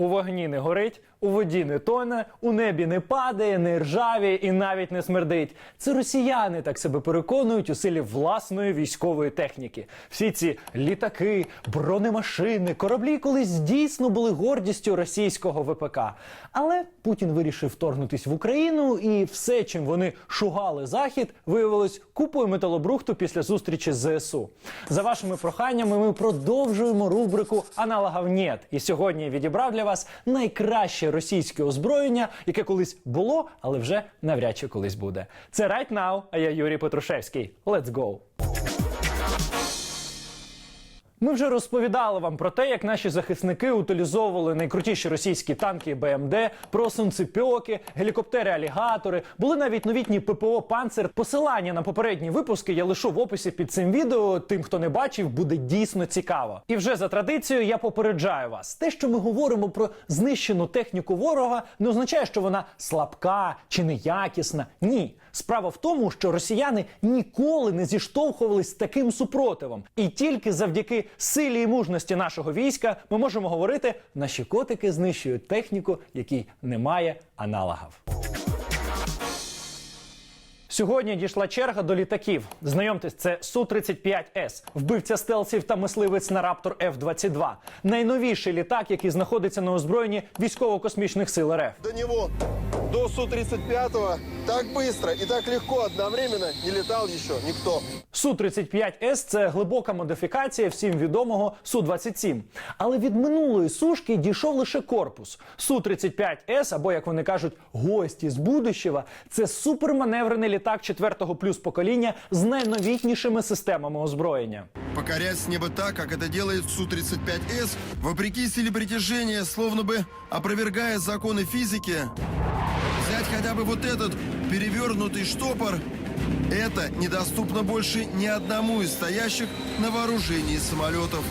У вогні не горить, у воді не тоне, у небі не падає, не ржавіє і навіть не смердить. Це росіяни так себе переконують у силі власної військової техніки. Всі ці літаки, бронемашини, кораблі колись дійсно були гордістю російського ВПК. Але Путін вирішив вторгнутись в Україну, і все, чим вони шугали захід, виявилось купою металобрухту після зустрічі з ЗСУ. За вашими проханнями, ми продовжуємо рубрику Аналогів нет. І сьогодні я відібрав для вас найкраще російське озброєння, яке колись було, але вже навряд чи колись буде. Це Right Now, а я Юрій Петрушевський. Let's go! Ми вже розповідали вам про те, як наші захисники утилізовували найкрутіші російські танки БМД, про сонцепьоки, гелікоптери-алігатори. Були навіть новітні ППО Панцер. Посилання на попередні випуски я лишу в описі під цим відео. Тим, хто не бачив, буде дійсно цікаво. І вже за традицією я попереджаю вас: те, що ми говоримо про знищену техніку ворога, не означає, що вона слабка чи неякісна. Ні. Справа в тому, що росіяни ніколи не зіштовхувались з таким супротивом, і тільки завдяки силі і мужності нашого війська ми можемо говорити, наші котики знищують техніку, якій немає аналогів. Сьогодні дійшла черга до літаків. Знайомтесь, це Су-35С, вбивця стелсів та мисливець на Раптор F-22. Найновіший літак, який знаходиться на озброєнні військово-космічних сил РФ. До него, до Су-35 так быстро и так легко одновременно не летал еще никто. Су-35С – це глибока модифікація всім відомого Су-27. Але від минулої сушки дійшов лише корпус. Су-35С, або як вони кажуть, гості з будущего – це суперманеврений літак четвертого плюс покоління з найновітнішими системами озброєння. Покорять с неба так, как это делает Су-35С, вопреки силе притяжения, словно бы опровергая законы физики. Взять хотя бы вот этот перевернутый штопор, это недоступно больше ни одному из стоящих на вооружении самолетов.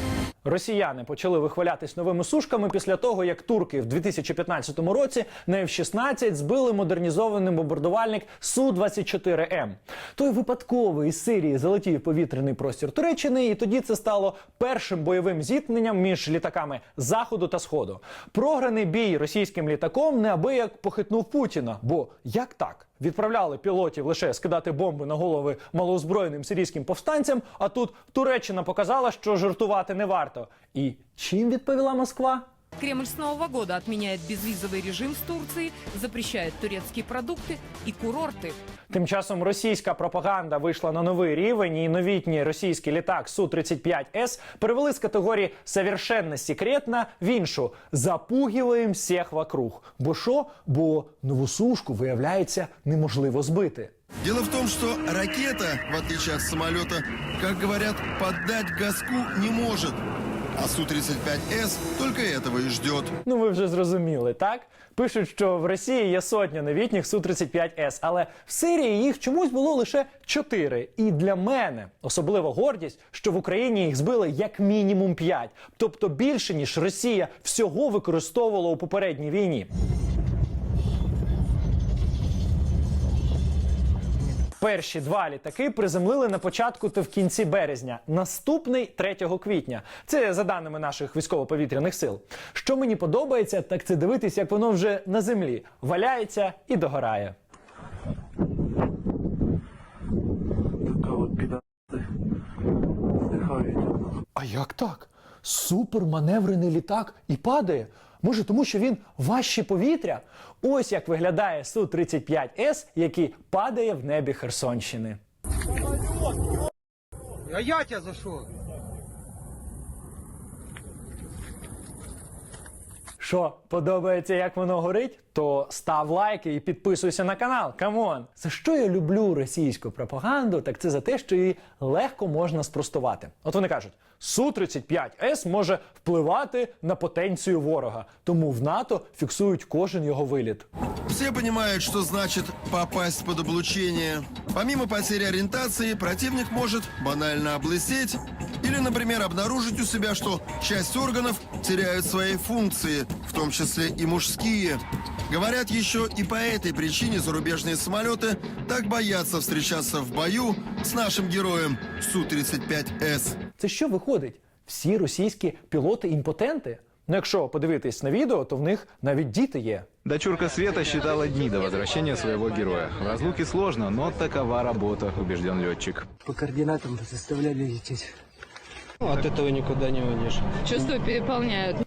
Росіяни почали вихвалятись новими сушками після того, як турки в 2015 році на F-16 збили модернізований бомбардувальник Су-24М. Той випадковий із Сирії залетів повітряний простір Туреччини, і тоді це стало першим бойовим зіткненням між літаками Заходу та Сходу. Програний бій російським літаком неабияк похитнув Путіна. Бо як так? Відправляли пілотів лише скидати бомби на голови малоозброєним сирійським повстанцям. А тут Туреччина показала, що жартувати не варто. І чим відповіла Москва? Кремль с Нового года отменяет безвизовый режим с Турцией, запрещает турецкие продукты и курорты. Тим часом російська пропаганда вийшла на новий рівень, і новітній російський літак Су-35С перевели з категорії «совершенно секретно» в іншу «запугиваем всіх вокруг». Бо що? Бо нову сушку, виявляється, неможливо збити. Дело в том, что ракета, в отличие от самолета, как говорят, поддать газку не может. А Су-35С только этого и ждет. Ну, ви вже зрозуміли, так? Пишуть, що в Росії є сотня новітніх Су-35С, але в Сирії їх чомусь було лише чотири. І для мене особливо гордість, що в Україні їх збили як мінімум п'ять, тобто більше ніж Росія всього використовувала у попередній війні. Перші два літаки приземлили на початку та в кінці березня. Наступний 3 квітня. Це за даними наших військово-повітряних сил. Що мені подобається, так це дивитись, як воно вже на землі валяється і догорає. А як так? Суперманеврений літак і падає. Може, тому що він важче повітря? Ось як виглядає Су-35С, який падає в небі Херсонщини. А я тебя за что? Що подобається, як воно горить? То став лайки і підписуйся на канал. Камон! За що я люблю російську пропаганду? Так це за те, що її легко можна спростувати. От вони кажуть, Су-35С може впливати на потенцію ворога, тому в НАТО фіксують кожен його виліт. Все понимают, что значит попасть под облучение. Помимо потери ориентации, противник может банально облысеть или, например, обнаружить у себя, что часть органов теряют свои функции, в том числе и мужские. Говорят, еще и по этой причине зарубежные самолеты так боятся встречаться в бою с нашим героем Су-35С. Це що виходить? Всі російські пілоти імпотенти? Ну, якщо подивитись на відео, то в них навіть діти є. Дочурка Света считала дни до возвращения своего героя. В разлуке сложно, но такова работа, убежден летчик. По координатам заставляли лететь. Ну, От этого никуда не уйдешь. Чувства переполняют.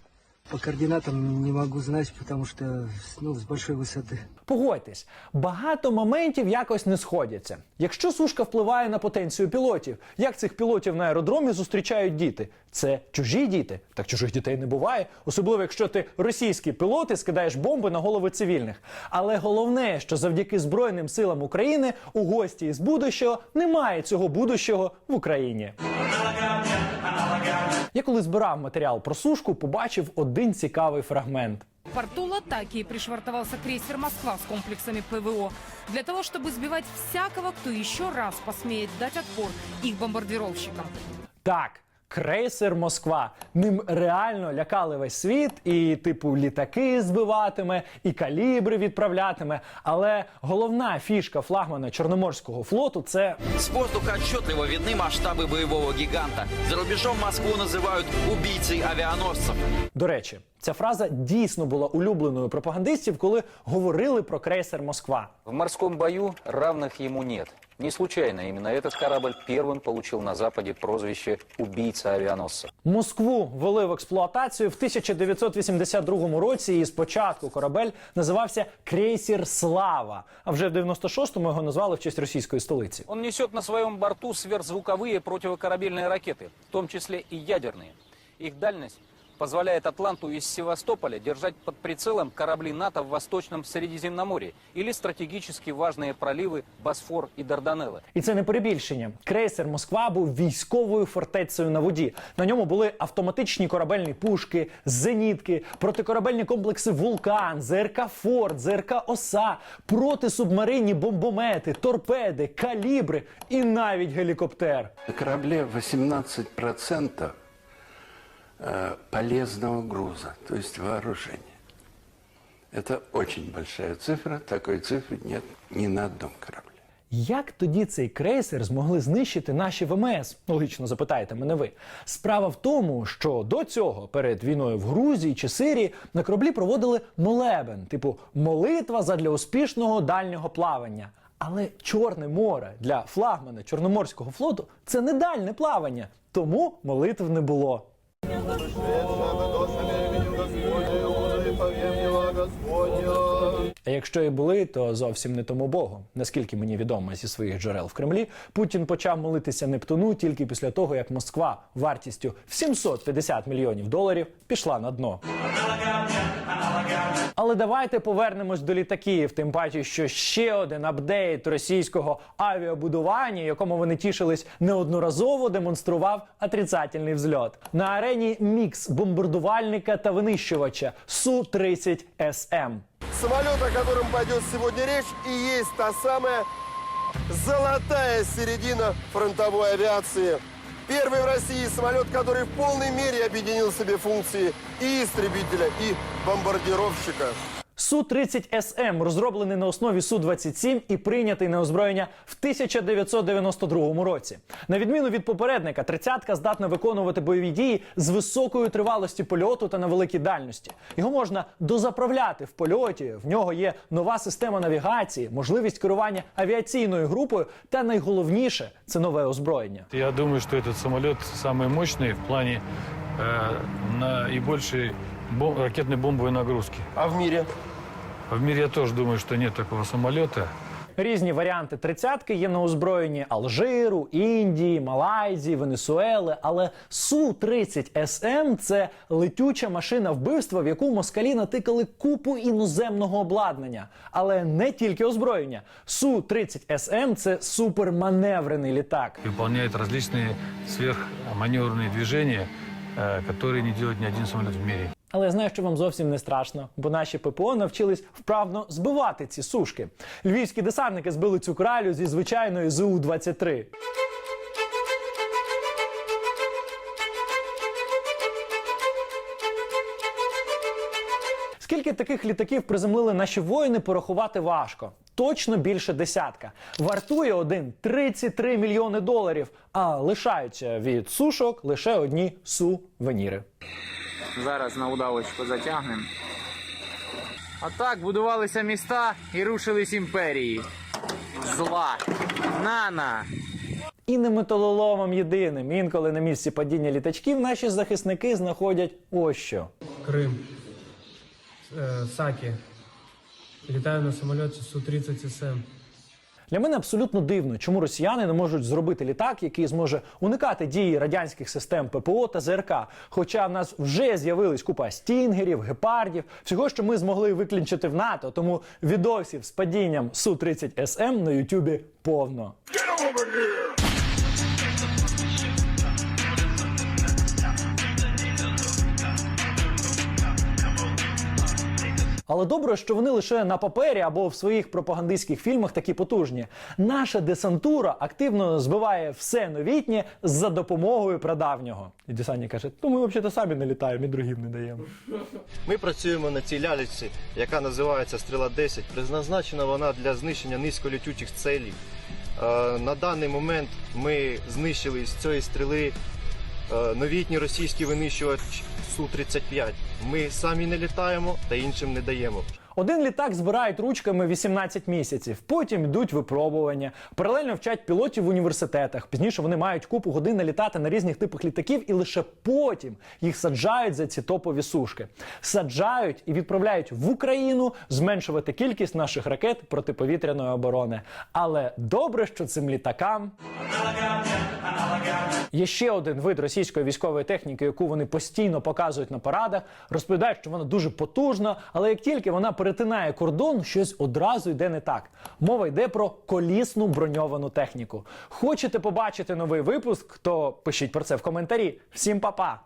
По координатам не могу знать, потому что ну, с большой высоты. Погодьтесь, багато моментів якось не сходяться. Якщо сушка впливає на потенцію пілотів, як цих пілотів на аеродромі зустрічають діти? Це чужі діти. Так чужих дітей не буває, особливо якщо ти російський пілот і скидаєш бомби на голови цивільних. Але головне, що завдяки Збройним силам України у гості із будущого немає цього будущого в Україні. Я коли збирав матеріал про сушку, побачив один цікавий фрагмент. В порту Латакии пришвартовался крейсер «Москва» с комплексами ПВО для того, чтобы сбивать всякого, кто еще раз посмеет дать отпор их бомбардировщикам. Так, крейсер Москва. Ним реально лякали весь світ, і типу літаки збиватиме, і калібри відправлятиме. Але головна фішка флагмана Чорноморського флоту це С воздуха отчетливо видны масштабы боевого гиганта. За рубежом Москву называют убийцей авианосцев. До речі, ця фраза дійсно була улюбленою пропагандистів, коли говорили про крейсер Москва. В морском бою равных ему нет. Не случайно именно этот корабль первым получил на Западе прозвище «убийца авианосца». Москву ввели в експлуатацію в 1982 році. І спочатку корабель називався крейсер Слава. А вже в 96-му його назвали в честь російської столиці. Он несет на своем борту сверхзвуковые противокорабельные ракеты, в том числе и ядерные. Их дальность позволяет Атланту из Севастополя держать под прицелом корабли НАТО в Восточном Средиземноморье или стратегически важные проливы Босфор и Дарданеллы. І це не перебільшення. Крейсер Москва був військовою фортецею на воді. На ньому були автоматичні корабельні пушки, зенітки, протикорабельні комплекси Вулкан, ЗРК Форт, ЗРК Оса, протисубмаринні бомбомети, торпеди, калібри і навіть гелікоптер. На корабле 18% э, полезного груза, то есть вооружения. Это очень большая цифра, такой цифры нет ни на одном корабле. Як тоді цей крейсер змогли знищити наші ВМС? Логічно запитаєте мене ви. Справа в тому, що до цього перед війною в Грузії чи Сирії на кораблі проводили молебен, типу молитва задля успішного дальнього плавання. Але Чорне море для флагмана Чорноморського флоту це не дальне плавання, тому молитв не було. Господь, Господь, Господь, Господь, Господь, а якщо і були, то зовсім не тому Богу. Наскільки мені відомо зі своїх джерел в Кремлі, Путін почав молитися Нептуну тільки після того, як Москва вартістю в 750 мільйонів доларів пішла на дно. Але давайте повернемось до літаків. Тим паче, що ще один апдейт російського авіабудування, якому вони тішились неодноразово, демонстрував отрицательний взльот на арені мікс бомбардувальника та винищувача су 30 СМ. Самолет, о котором пойдет сегодня речь, и есть та самая золотая середина фронтовой авиации. Первый в России самолет, который в полной мере объединил в себе функции и истребителя, и бомбардировщика. су 30 СМ розроблений на основі су 27 і прийнятий на озброєння в 1992 році. На відміну від попередника, тридцятка здатна виконувати бойові дії з високою тривалості польоту та на великій дальності. Його можна дозаправляти в польоті. В нього є нова система навігації, можливість керування авіаційною групою, та найголовніше це нове озброєння. Я думаю, что этот самолет самый мощный в плане э, наибольшей бом- ракетной бомбовой нагрузки. А в мире? А В мире я тоже думаю, что нет такого самолета. Різні варіанти тридцятки є на озброєнні Алжиру, Індії, Малайзії, Венесуели. Але су 30 СМ це летюча машина вбивства, в яку москалі натикали купу іноземного обладнання. Але не тільки озброєння. Су 30 СМ це суперманеврений літак. И выполняет различные сверхманевренные движения, э, которые не делает ни один самолет в мире. Але я знаю, що вам зовсім не страшно, бо наші ППО навчились вправно збивати ці сушки. Львівські десантники збили цю кралю зі звичайної ЗУ-23. Скільки таких літаків приземлили наші воїни, порахувати важко. Точно більше десятка. Вартує один 33 мільйони доларів, а лишаються від сушок лише одні сувеніри. Зараз на удавочку затягнемо. А так будувалися міста і рушились імперії. Зла. Нана. І не металоломом єдиним. Інколи на місці падіння літачків наші захисники знаходять ось що. Крым. Э, Саки. Летаю на самолете Су-30СМ. Для мене абсолютно дивно, чому росіяни не можуть зробити літак, який зможе уникати дії радянських систем ППО та ЗРК. Хоча в нас вже з'явились купа стінгерів, гепардів, всього, що ми змогли виключити в НАТО. Тому відосів з падінням су 30 СМ на Ютубі повно. Але добре, що вони лише на папері або в своїх пропагандистських фільмах такі потужні. Наша десантура активно збиває все новітнє за допомогою прадавнього. І десантник каже: ну ми взагалі самі не літаємо і другим не даємо. Ми працюємо на цій лялечці, яка називається Стріла 10. Призначена вона для знищення низьколітючих целей. Е, На даний момент ми знищили з цієї стріли е, новітній російський винищувач Су-35. Ми самі не літаємо та іншим не даємо. Один літак збирають ручками 18 місяців, потім йдуть випробування, паралельно вчать пілотів в університетах. Пізніше вони мають купу годин налітати на різних типах літаків, і лише потім їх саджають за ці топові сушки. Саджають і відправляють в Україну зменшувати кількість наших ракет протиповітряної оборони. Але добре, що цим літакам. Є ще один вид російської військової техніки, яку вони постійно показують на парадах, розповідають, що вона дуже потужна, але як тільки вона перетинає кордон, щось одразу йде не так. Мова йде про колісну броньовану техніку. Хочете побачити новий випуск? То пишіть про це в коментарі. Всім па-па!